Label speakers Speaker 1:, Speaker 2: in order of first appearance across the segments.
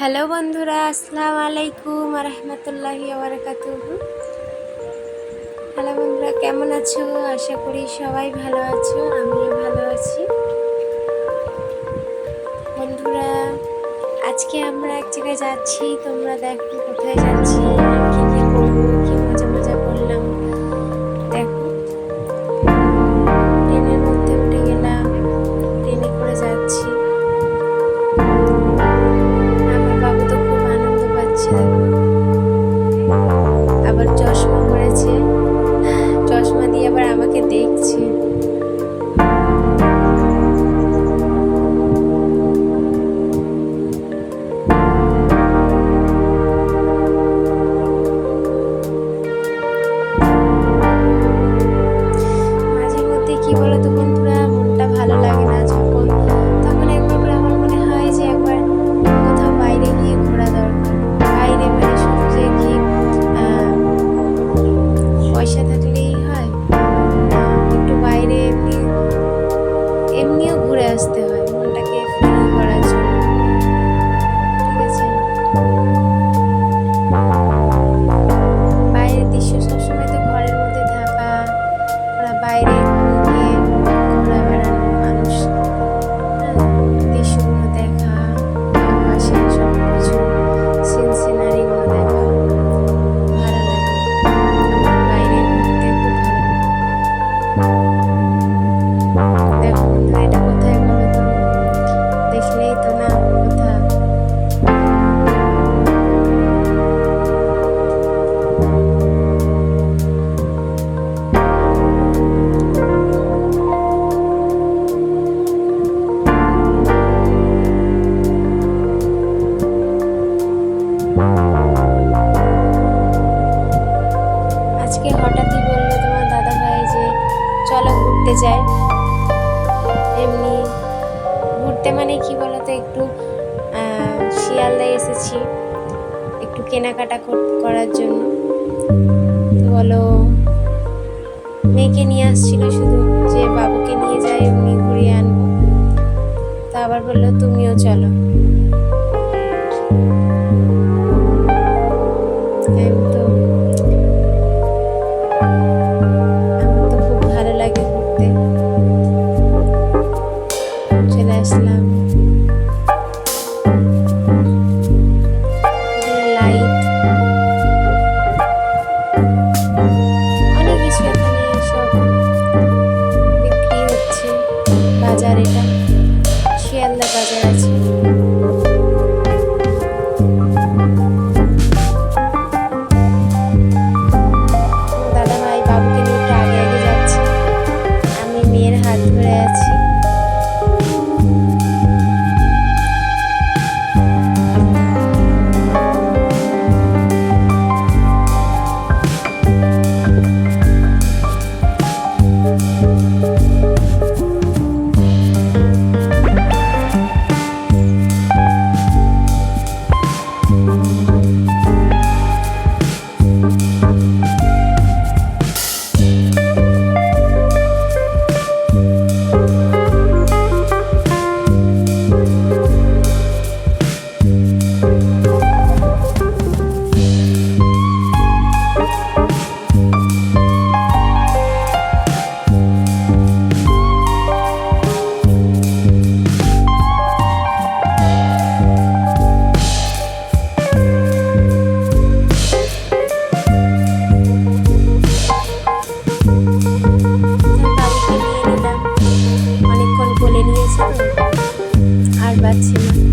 Speaker 1: Hello বন্ধুরা, আসসালাম আলাইকুম রহমতুল্লাহি হ্যালো বন্ধুরা, কেমন আছো? আশা করি সবাই ভালো আছো, আমিও ভালো আছি। বন্ধুরা, আজকে আমরা এক জায়গায় যাচ্ছি, তোমরা দেখো কোথায় যাচ্ছি। আজকে হঠাৎই বলল তোমার দাদা ভাই যে চলো ঘুরতে যাই। এমনি ঘুরতে মানে কি বলতো, একটু শিয়ালদায় এসেছি একটু কেনাকাটা করার জন্য। বলো, মেয়েকে নিয়ে আসছিল শুধু যে বাবুকে নিয়ে যায়, এমনি ঘুরিয়ে আনব। তা আবার বলল, তুমিও চলো। Fatima.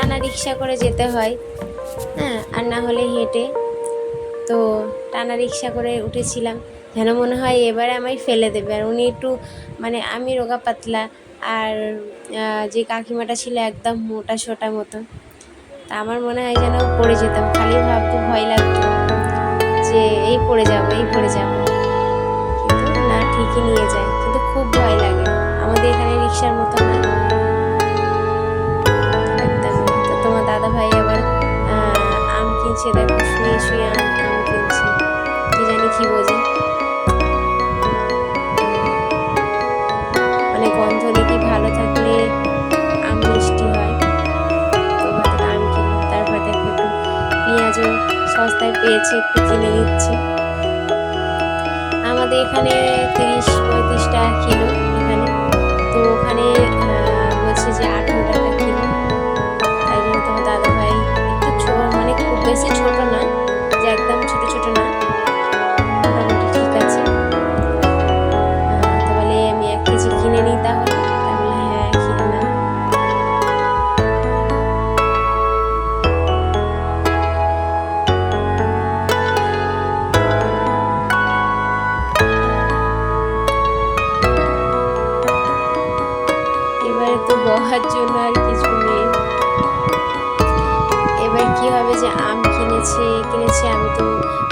Speaker 1: টানা রিক্সা করে যেতে হয় হ্যাঁ আর না হলে হেঁটে। তো টানা রিক্সা করে উঠেছিলাম, যেন মনে হয় এবারে আমায় ফেলে দেবে। আর উনি একটু মানে আমি রোগা পাতলা, আর যে কাকিমাটা ছিল একদম মোটা সোটা মতো। তা আমার মনে হয় যেন পড়ে যেতাম। খালি ভাবতে ভয় লাগতো যে এই পড়ে যাব, এই পড়ে যাব। কিন্তু না, ঠিকই নিয়ে যায়। কিন্তু খুব ভয় লাগে। আমাদের এখানে রিক্সার মতো না। আহ, দেখো শুয়ে শুয়ে আম কিনছে কি জানি কি বোঝে। মানে গন্ধ নাকি ভালো থাকলে আম মিষ্টি হয়। তো আম কিনলো তারপর দেখো একটু পেঁয়াজও সস্তায় পেয়েছে একটু কিনে নিচ্ছে। আমাদের এখানে তিরিশ পঁয়ত্রিশ টাকা কিলো এখানে। তো ওখানে বলছে যে আঠেরো টাকা মানে খুব বেশি যে আম কিনেছে কিনেছে আমি তো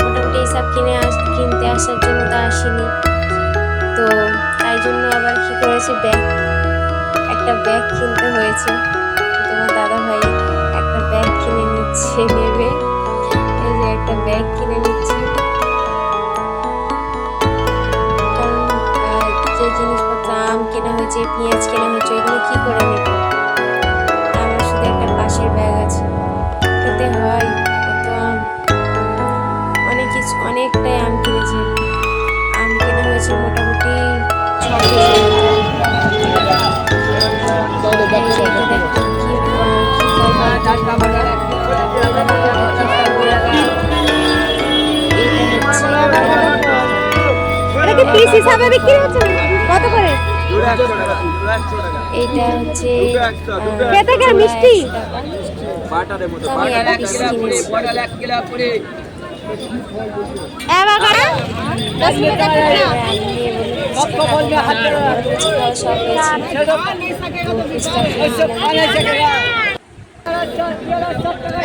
Speaker 1: মোটামুটি এইসব কিনে আস, কিনতে আসার জন্য তো আসিনি। তো তাই জন্য আবার কি করেছে, ব্যাগ, একটা ব্যাগ কিনতে হয়েছে। তোমার দাদা ভাই একটা ব্যাগ কিনে নিচ্ছে, নেবে। এই যে একটা ব্যাগ কিনে নিচ্ছে। কারণ যে জিনিসপত্র আম কেনা হয়েছে, পেঁয়াজ কেনা হয়েছে ওইগুলো কি করে এটা
Speaker 2: পিস হিসাবে বিক্রি হচ্ছে কত করে?
Speaker 1: এইটা হচ্ছে
Speaker 2: খেতে মিষ্টি?
Speaker 3: বাটারের মতো
Speaker 1: আমি এক পিস কিনেছি।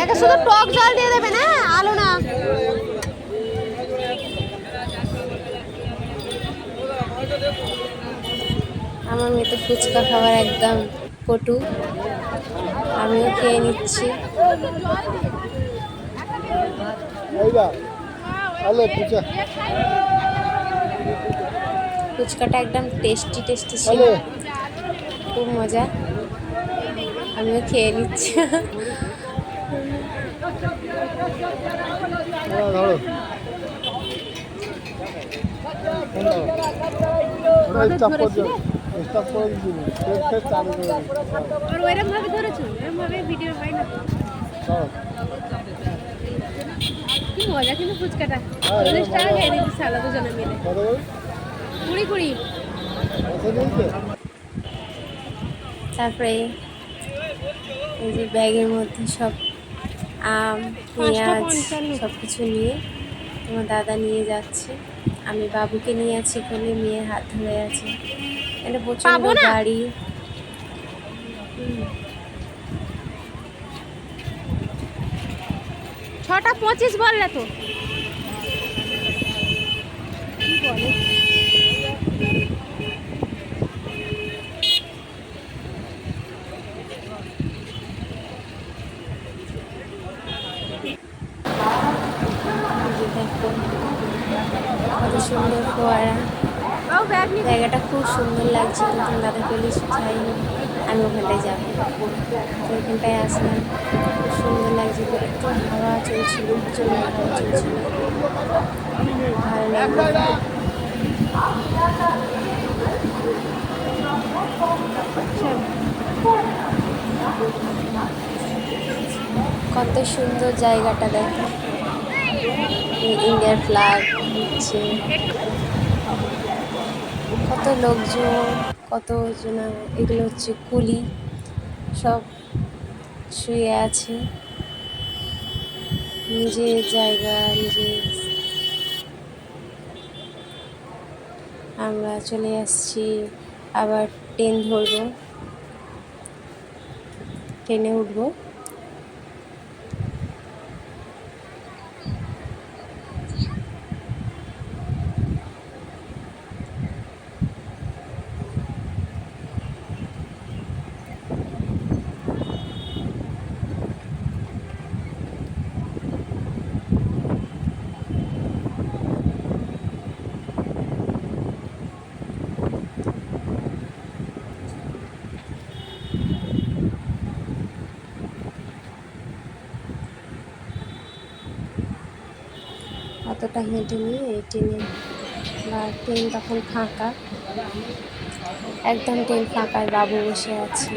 Speaker 2: এটা শুধু টক জল দিয়ে দেবে না আলু না।
Speaker 1: আমার মেয়ে তো ফুচকা খাবার একদম পটু আমিও খেয়ে নিচ্ছি। ফুচকাটা একদম টেস্টি টেস্টি ছিল। খুব মজা। আমিও খেয়ে নিচ্ছি।
Speaker 4: ধরো। ধরো স্টাফ করে স্টাফ করে দিবি ফের ফের চালু করে দিবি
Speaker 2: আর ওইরকম ভাবে ধরেছো এরকম ভাবে ভিডিও পাই না কি মজা কিন্তু ফুচকাটা। চল্লিশ টাকা খেয়ে নিচ্ছি সালা দুজনে মিলে। কুড়ি কুড়ি।
Speaker 1: তারপরে এই যে ব্যাগের মধ্যে সব আম পেঁয়াজ। সব কিছু নিয়ে তোমার দাদা নিয়ে যাচ্ছে। আমি বাবুকে নিয়ে আছি এখানে মেয়ের হাত ধরে আছে। এটা
Speaker 2: প্রচণ্ড
Speaker 1: গাড়ি। হুম,
Speaker 2: ছটা পঁচিশ বললে তো।
Speaker 1: কত সুন্দর ফোয়ারা জায়গাটা খুব সুন্দর লাগছে কিন্তু দাদা পেলে যাই হোক আমি ওখানটায় যাব। তো ওখানটায় আসলাম খুব সুন্দর লাগছে তো, একটু হাওয়া চলছিল প্রচণ্ড হাওয়া চলছিল। ভালো লাগল। কত সুন্দর জায়গাটা দেখো। ইন্ডিয়ার ফ্ল্যাগ হচ্ছে কত লোকজন। কত এগুলো হচ্ছে কুলি, সব শুয়ে আছে। নিজের জায়গা, নিজে আমরা চলে আসছি, আবার ট্রেন ধরবো। ট্রেনে উঠবো। অতটা হেঁটে নিয়ে এই ট্রেনে বা ট্রেন তখন ফাঁকা। একদম ট্রেন ফাঁকায় বাবু বসে আছে।